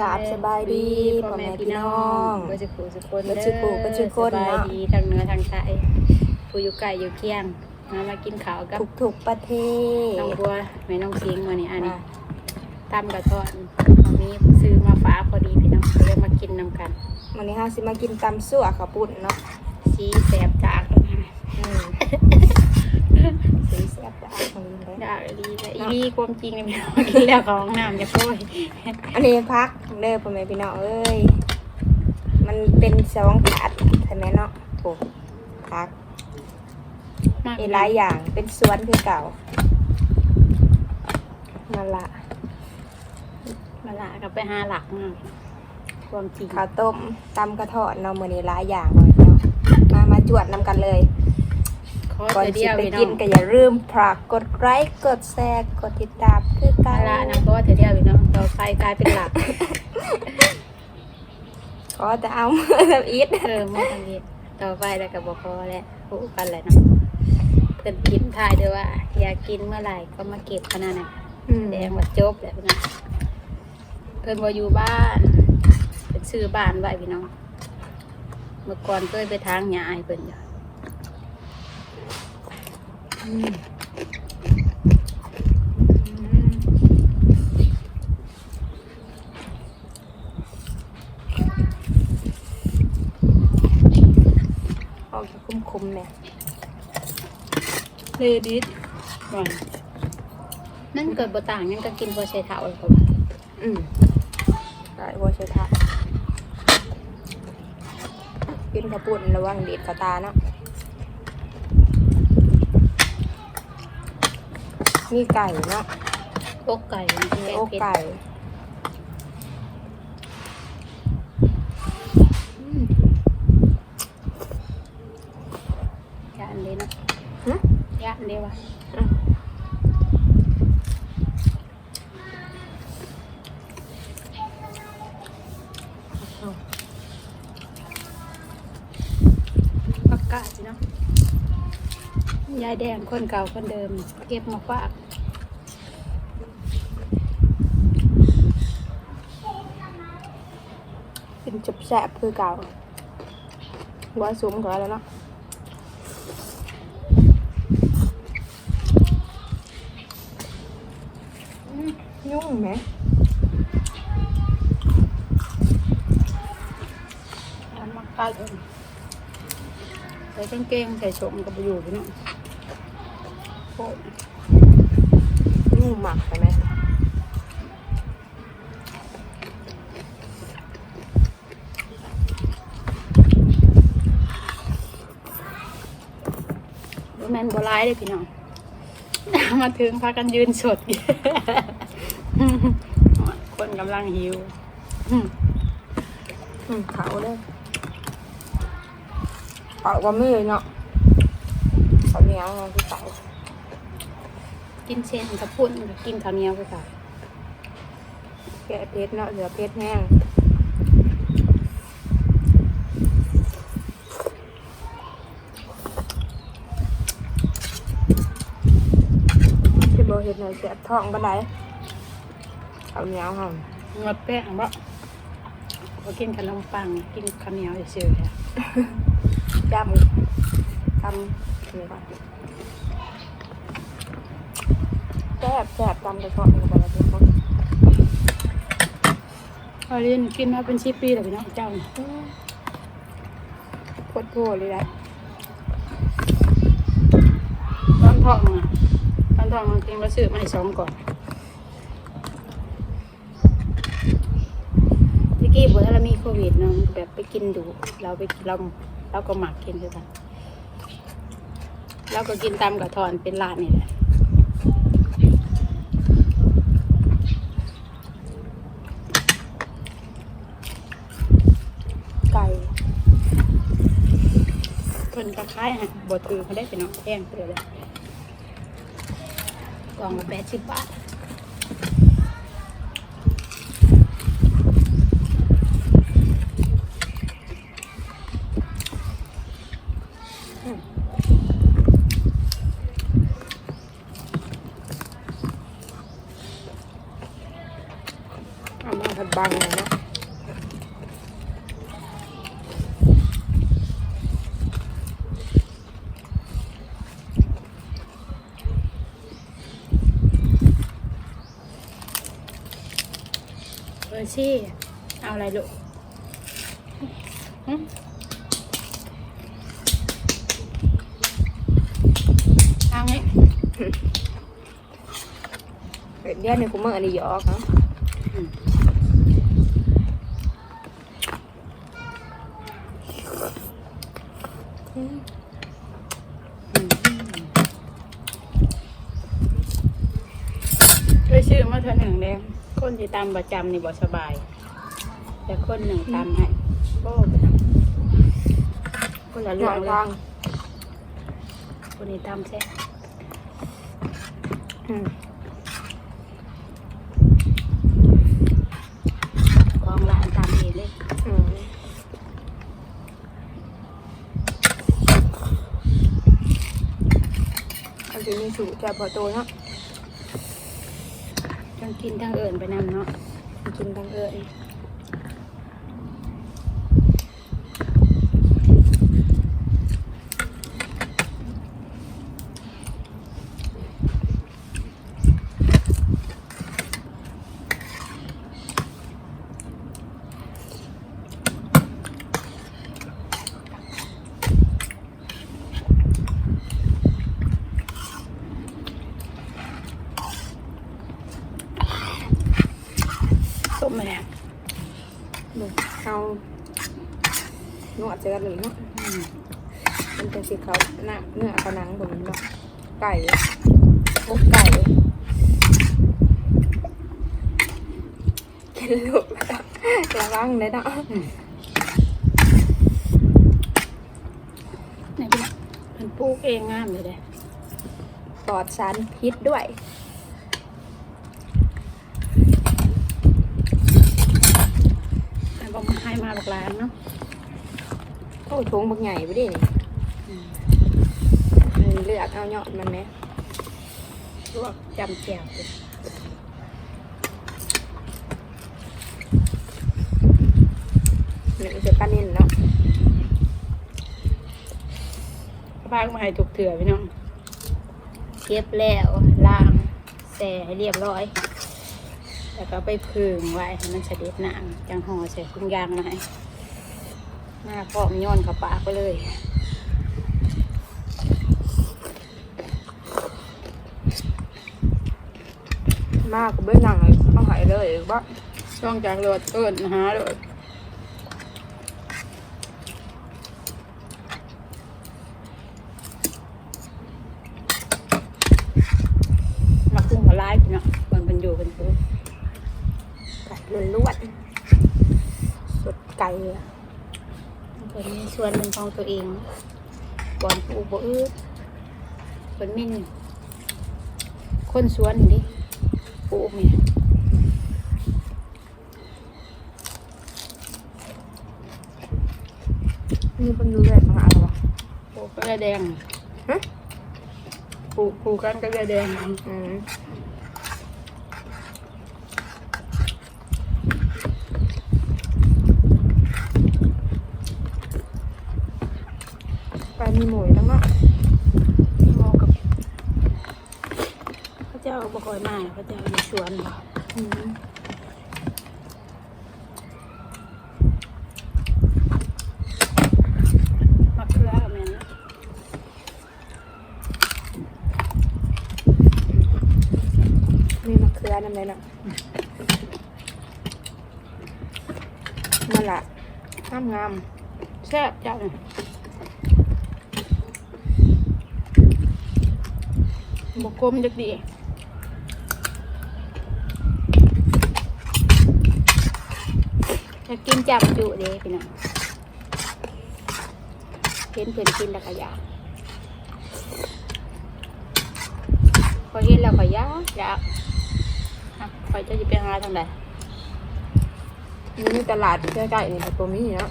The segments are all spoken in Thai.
กราบสบายดีพ่อแม่พี่น้องบ่จะขู่สุคนบ่จะขู่บ่จะคนสบายเนาะดีทางเหนือทางใต้ผู้อยู่ไกลอยู่เคียงมามากินข้าวกับทุกทุกๆประเทศน้องบัวแม่น้องสิงห์มื้อนี้อันนี้อะตำกระท้อนเอามีซื้อมาฝากพอดีพี่น้องก็เลยมากินนํกันวันนี้เฮาสิมากินตำซั่วข้าวปุ้นเนาะสีแสบจากตรงนั้นอืม สีแซ่บจะเอาของนี้เลยดาดีแต่อีนี่ความจริงเนี่ยพี่น้องกินแล้วเของห้องน้ำจะโป้ยอันนี้พักเด้อพ่อแม่พี่น้องเอ้ย มันเป็นสองถาดใช่ไหมเนาะโอ้พักมากมีหลายอย่างเป็นสวนคือเก่ามาละมาละก็ไปหาหลักมากความจริงข้าวต้มตำกระเทอดเนาะมื้อนี้หลายอย่างเลยเนาะมามาจวดนำกันเลย ขอก่อนเดีสิยวไปพี่น้กิอนงก็อย่าลืมฝากกดไลค์กดแชร์กดติดตามคือกัมานละนะเพราะว่าเธอเดียวพี่น้องต่อไปกลายเป็นหลักขอแต่เอามือทำอีทเออมาทำนี้ต่อไปแล้วก็บอกพอแล้วพูดกันแหละเนาะเพิ่นกินทายด้วยว่า อยากกินเมื่อไหร่ก็มาเก็บขนาดนั้น แดงว่าจบแล้วนะเพิ่นบ่อยู่บ้านเป็นซื้อบ้านไว้พี่น้อง เมื่อก่อนเคยไปทางหญ้าให้เพิ่นอยู่ ออกจากคุ้มๆเนี่ยเลดิสว่านั่นเกิดบ่ต่างยังก็กินบ่ใช้เท้าเลยครับอืมได้บัวเชทะกินกระปุ่นระวังเด็ดกระตาเนาะ มีไก่เนาะ อกไก่มันมีแกงอกเผ็ดไก่ อืมยานเลยเนาะ ฮะ ยานเลยว่ะ อืมเอา ผักกาดสิเนาะ ยายแดงคนเก่าคนเดิม เก็บมาฝากกินจับแสบคือเก่าว่าซุ้มก่อนแล้วเนาะอืมยุ่งไหมทำมักกาดเลยใส่กางเกงใส่ชมกับอยู่พี่เนาะ โอ้ยยุ่งหมักใช่ไหมบ่แม่นบ่ร้ายเลยพี่น้อง มาถึงพากันยืนสด คนกำลังหิวอืมเขาเลยเขาก็ไม่เลยเนาะเขาเหนียวเนาะคือเขา กินเส้นกับพุ่นกับกินข้าวเหนียวไปค่ะแกะเพชรเนาะเหลือเพชรแห้งจะบอกเห็ดหน่อยแสบท้องบันไดเขาเหนียวค่ะงดแป้งบ่บ่กินขนมปังกินข้าวเหนียวเฉยๆค่ะจำจำนี่ก่อนแซ่บแซ่บจำกระชอบมันก็บอกว่าเป็นคนพอเรียนกินมาเป็นสิบปีแล้วพี่น้องเจ้าน่ะโคตรโทษเลยได้ตอนท้องอะตอนท้องมันกินมาซื้อมาให้สองก่อนที่กี้บอกถ้าเรามีโควิดเนาะมันแบบไปกินดู เราไปเราเราก็หมักกินด้วยกันเราก็กินตามกับทอนเป็นร้านนี่แหละ ไก่ เพิ่นคล้ายฮะบทถือเขาได้เป็นน้องแพงเปลือเลยกล่องละแปดสิบบาท เอามาทำ บางเลยเนาะ เออชี่ เอาอะไรลูกหึเอางี้เดี๋ยวนี้กูเมื่ออันนี้หยอกเนาะอืมด้วยชื่อมาเธอหนึ่งเด้ คนที่ตามประจำนี่บ่สบาย แต่คนหนึ่งตามให้โอ้ไปทำคนละหเรื่ยอองกเลทายงคนนี้ตามแซ่อืมของร้านตามเองเลยอืมอันนี้มีสูตรจากพอโตเนาะ ทั้งกินทั้งเอิญไปนำเนาะกินทั้งเอิญ ส้มมาแล้ว ดูเอานวดเจอเลยเนาะ อืม มันเป็นสีขาวหน้าเนื้อกระหนังผมเนาะ ไก่อกไก่กินลูกแล้วระวังเลยเนาะไหนพี่ละมันปลูกเองงามเลยเด้ปลอดสารพิษด้วยมันบอกมาให้มาหลากหลายเนาะโอ้ยทงบักใหญ่ไปดินี่อืมมัน เลือกเอายอดมันไหมลวกจำแจ่วเลยหนึ่งจะปลานิ่นเนาะพากมาให้ถูกเถื่อพี่น้องเก็บแล้วล้างแส่ให้เรียบร้อย แล้วก็ไปพึ่งไว้ให้มันเสด็จน้ำจังห่อใส่ถุงยางมาให้หน้าพร้อมโย้อนเข้าปากไปเลย มากก็เบื้องหลังเลยเอาหายเลยว่าช่องจากรถเอิญหาเลยมาคุ้งกับไล่พี่เนาะมันเป็นอยู่เป็นปุ๊บไก่ล้วนๆสดไก่อะเป็นมีส่วนหนึ่งของตัวเองก่อนปูบ่อืดเป็นมินคนสวนดิ ปลูเนี่ยมีคนดูแบบมาอะไรวะปูกระแดงฮะปลูกปลูกกันกระแดงอืมไปมีหมูอยู่ตั้งเนาะมาะกับเขาเจ้าบ่คอยมาเขาเจ้า วนบ่อืมมะเขือกับแม่นมีมะเขือน้ำเลยเนาะนั่นแหละงามงามแซ่บจังบกลมจักดี จะกินจับจุเด้พี่น้องเห็นเพื่อนกินแล้วก็อยากพอเห็นแล้วก็อยากอยากอะคอยจะจะไปหาทางใดมีตลาดใกล้ๆนี่แต่ตัวมีเนาะ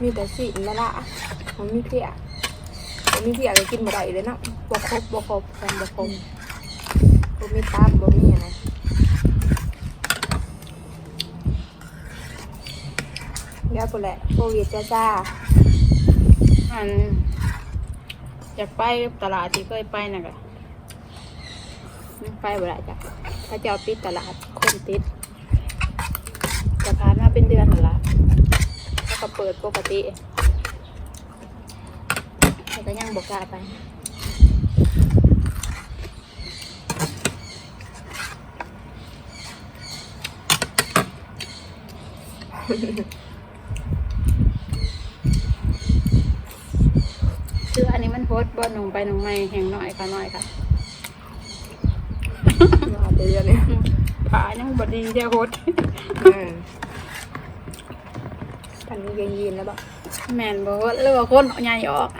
มีแต่สีมะละมันมีเพียมันมีเพียก็กินบ่ได้เลยเนาะบกครบบกครบแฟนบกครบบ่มีตับบ่มีอะไร แล้วปุ่นแหละโควิดจ้าจ้าอันอยากไปตลาดที่เคยไปน่ะก็ยังไปบ่ได้จ้ะถ้าจะเอาปิดตลาดคนติดจะผ่านมาเป็นเดือนแล้วล่ะแล้วก็เปิดปกติแต่ก็ยังบอกกล้าไปคื อันนี้มันโพสต์บนลงไปลงไม่แห่งน้อยค่ะน้อยค่ะมาไปเรียนเนี่ยขายังบดีเดียวโพสต์อืมทันนี้ยังยีนแล้วบ่แมนบอกว่าเลือกคนใหญ่ออก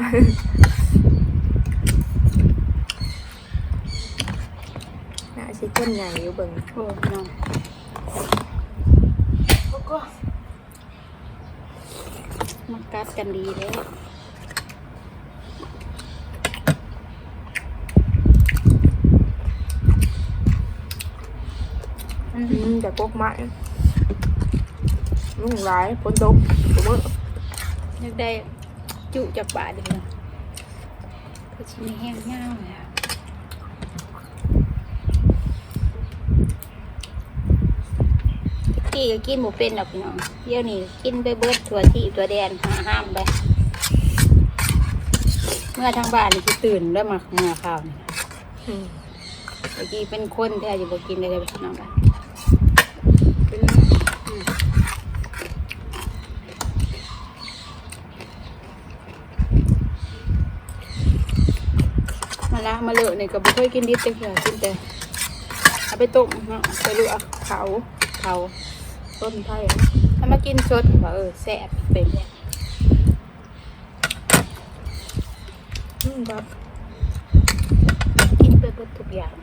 น่าสิก้นใหญ่อยู่เบิ่งโอ้น้องมันกัดกันดีเลย อื มแต่พวกไม้ลุงร้ายฝนตกตัวมืออยากได้จุจากป่าดีนะก็ชิ้นแห้งง่ายเลยอะกี่ก็กินหมูเป็นดอกพี่น้องเดี๋ยวนี้กินไปเบิดถั่วที่ตัวแดนหาห้ามไป เมื่อทางบ้านนี่คือตื่นแล้วมาเมื่อข้าวนี่อืมเมื่อกี้เป็นคนแท้อยู่บ่กินได้เลยพี่น้องกัน เป็น มาละมาเลอะนี่ก็บ่เคยกินดิบจังเถื่อกินแต่เอาไปต้มเนาะไปลวกเผาเผาต้นไผ่ถ้ามากินสดว่าเออแซ่บเป็นเนี่ยอืมครับกินไปเบิดทุกอย่าง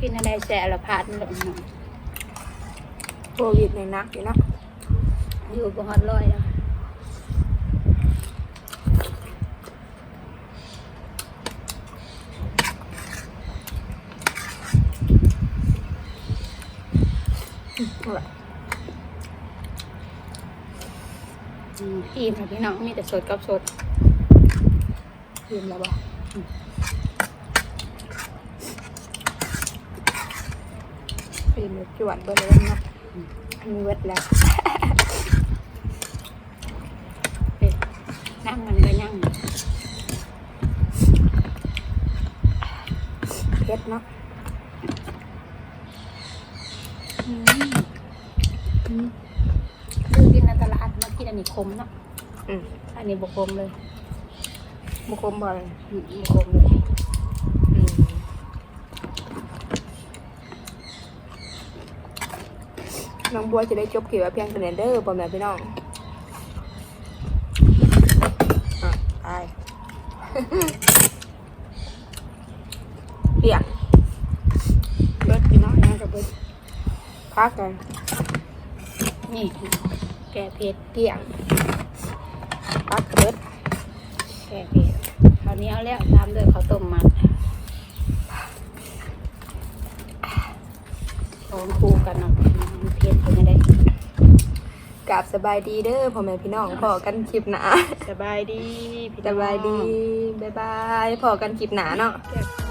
กินอะไรแซ่บละพาดมันลงเนาะ โควิดในนักอยู่เนาะอยู่บ่ฮอดร้อยแล้วเอาล่ะอืมอิ่มค่ะพี่น้องมีแต่สดกับสดยืมแล้วบ่ยืมแล้วจวดเบิ่งเลยเนาะ อันนี้เวทแล้วเอ้ยนั่งมันก็ยั่งเผ็ดเนาะอืมอืมคือกินในตลาดมากินอันนี้คมเนาะอืมอันนี้บกคมเลยบุคมบ่อยอืมบกคมเลย อืม น้องบัวจะได้จบเกี่ยวกับเพียงแต่เนเดอร์พ่อแม่พี่น้องอะตายเปียกเบิดพี่น้องยังกับเบิดพักกันนี่แก่เผ็ดเกี่ยงพักเบิดแก่เผ็ดคราวนี้เอาแล้วตามด้วยข้าวต้มมัดของคู่กันเนาะมันเผ็ดเป็นยังไง กราบสบายดีเด้อพ่อแม่พี่น้องพอกันคลิปหนาสบายดีพี่สน้องบายดี บ๊ายบายพอกันคลิปหนาเนาะแก่